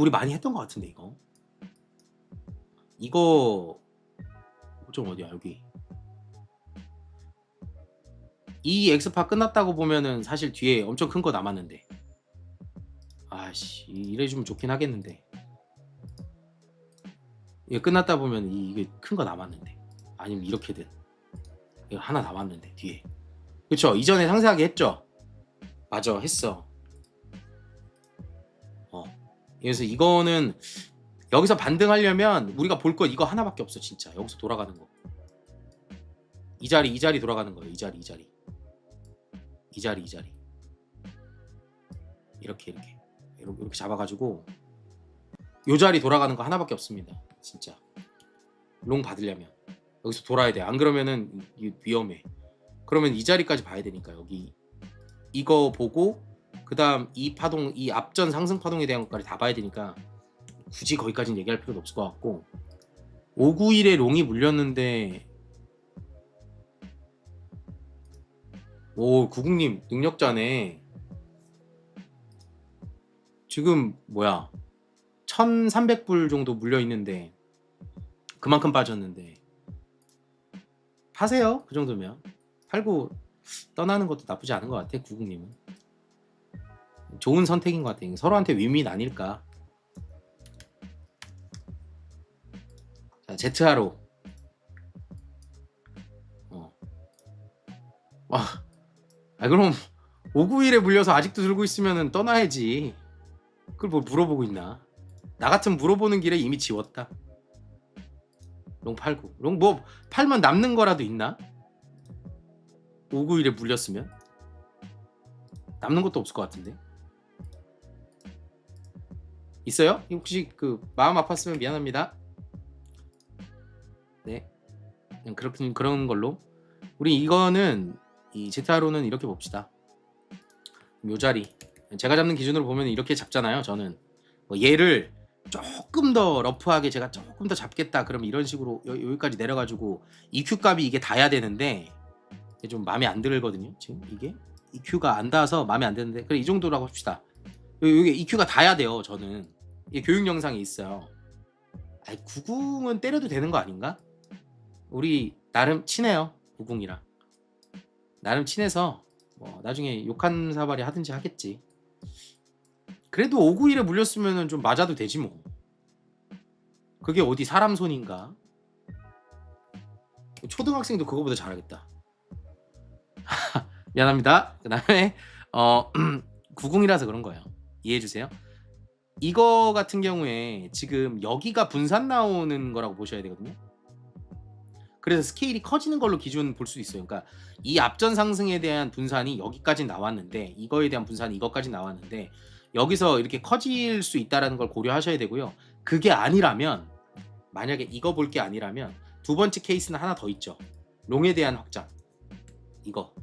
우리 많이 했던 것 같은데 이거. 이거 좀 어디야 여기? 이 엑스파 끝났다고 보면은 사실 뒤에 엄청 큰 거 남았는데. 아씨 이래주면 좋긴 하겠는데. 이게 끝났다 보면 이- 이게 큰 거 남았는데. 아니면 이렇게든. 이거 하나 남았는데 뒤에. 그쵸? 이전에 상세하게 했죠? 맞아 했어 어 그래서 이거는 여기서 반등하려면 우리가 볼 거 이거 하나밖에 없어 진짜. 여기서 돌아가는 거. 이 자리 이 자리 돌아가는 거예요. 이 자리 이 자리. 이 자리 이 자리. 이렇게 이렇게. 이렇게 이렇게 잡아가지고 요 자리 돌아가는 거 하나밖에 없습니다 진짜. 롱 받으려면. 여기서 돌아야 돼. 안 그러면은 이- 위험해. 그러면 이 자리까지 봐야 되니까 여기. 이거 보고 그 다음 이 파동 이 앞전 상승 파동에 대한 것까지 다 봐야 되니까 굳이 거기까지는 얘기할 필요도 없을 것 같고 591에 롱이 물렸는데 오 구국님 능력자네. 지금 뭐야? 1300불 정도 물려 있는데 그만큼 빠졌는데. 파세요 그 정도면. 팔고 떠나는 것도 나쁘지 않은 것 같아 구국님은 좋은 선택인 것 같아 서로한테 윈윈 아닐까? 자 제트하로. 어. 와, 아 그럼 591에 물려서 아직도 들고 있으면 떠나야지. 그걸 뭘 물어보고 있나? 나 같으면 물어보는 길에 이미 지웠다. 롱 팔고 롱 뭐 팔면 남는 거라도 있나? 591에 물렸으면? 남는 것도 없을 것 같은데 있어요? 혹시 그 마음 아팠으면 미안합니다. 네. 그냥 그렇게 그런 걸로. 우리 이거는 이 제타로는 이렇게 봅시다. 요 자리. 제가 잡는 기준으로 보면 이렇게 잡잖아요 저는. 뭐 얘를 조금 더 러프하게 제가 조금 더 잡겠다. 그러면 이런 식으로 여, 여기까지 내려가지고 EQ 값이 이게 닿아야 되는데 좀 마음에 안 들거든요 지금 이게. EQ가 안 닿아서 마음에 안 드는데. 그래 이 정도라고 합시다. 요- 요게 EQ가 닿아야 돼요 저는 이게 교육 영상에 있어요. 아이 구궁은 때려도 되는 거 아닌가? 우리 나름 친해요 구궁이랑. 나름 친해서 뭐 나중에 욕한 사발이 하든지 하겠지. 그래도 591에 물렸으면 좀 맞아도 되지 뭐. 그게 어디 사람 손인가? 초등학생도 그거보다 잘하겠다. 미안합니다. 그 다음에 어 구궁이라서 그런 거예요. 이해해 주세요 이거 같은 경우에 지금 여기가 분산 나오는 거라고 보셔야 되거든요 그래서 스케일이 커지는 걸로 기준 볼 수 있어요. 그러니까 이 앞전 상승에 대한 분산이 여기까지 나왔는데 이거에 대한 분산이 이것까지 나왔는데 여기서 이렇게 커질 수 있다라는 걸 고려하셔야 되고요. 그게 아니라면 만약에 이거 볼 게 아니라면 두 번째 케이스는 하나 더 있죠. 롱에 대한 확장. 이거.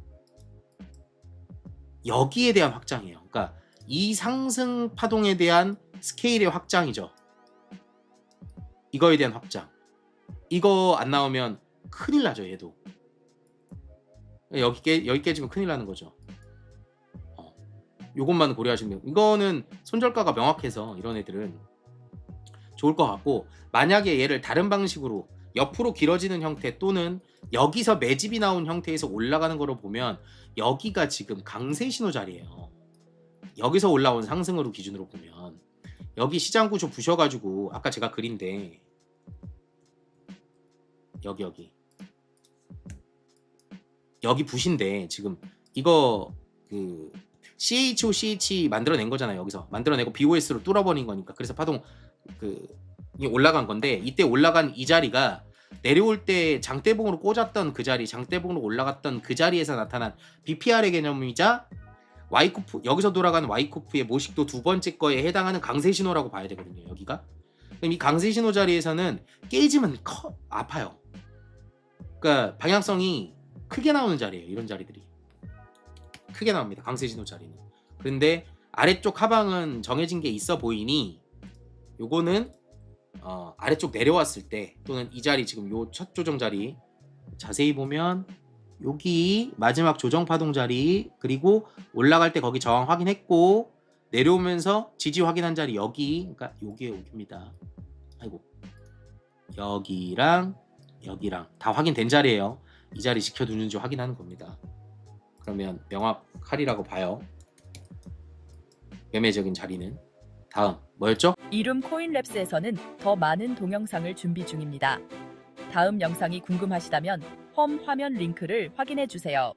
여기에 대한 확장이에요. 그러니까 이 상승 파동에 대한 스케일의 확장이죠. 이거에 대한 확장. 이거 안 나오면 큰일 나죠 얘도 여기 깨 여기 깨지면 큰일 나는 거죠 어. 요것만 고려하시면 이거는 손절가가 명확해서 이런 애들은 좋을 것 같고 만약에 얘를 다른 방식으로 옆으로 길어지는 형태 또는 여기서 매집이 나온 형태에서 올라가는 거로 보면 여기가 지금 강세 신호 자리예요 여기서 올라온 상승으로 기준으로 보면 여기 시장 구조 부셔가지고 아까 제가 그린데 여기 여기. 여기 붓인데 지금 이거 그 CHO CH 만들어낸 거잖아요 여기서. 만들어내고 BOS로 뚫어버린 거니까. 그래서 파동 그 올라간 건데 이때 올라간 이 자리가 내려올 때 장대봉으로 꽂았던 그 자리 장대봉으로 올라갔던 그 자리에서 나타난 BPR의 개념이자 와이코프 여기서 돌아가는 와이코프의 모식도 두 번째 거에 해당하는 강세 신호라고 봐야 되거든요 여기가 그럼 이 강세 신호 자리에서는 깨지면 커 아파요 그러니까 방향성이 크게 나오는 자리예요. 이런 자리들이 크게 나옵니다. 강세 신호 자리는. 그런데 아래쪽 하방은 정해진 게 있어 보이니 요거는 어, 아래쪽 내려왔을 때 또는 이 자리 지금 요 첫 조정 자리 자세히 보면 여기 마지막 조정 파동 자리 그리고 올라갈 때 거기 저항 확인했고 내려오면서 지지 확인한 자리 여기 그러니까 여기에 여기입니다. 아이고 여기랑 여기랑 다 확인된 자리예요. 이 자리 지켜두는지 확인하는 겁니다. 그러면 명확하리라고 봐요. 매매적인 자리는 다음 뭐였죠? 이룸 코인랩스에서는 더 많은 동영상을 준비 중입니다. 다음 영상이 궁금하시다면 홈 화면 링크를 확인해 주세요.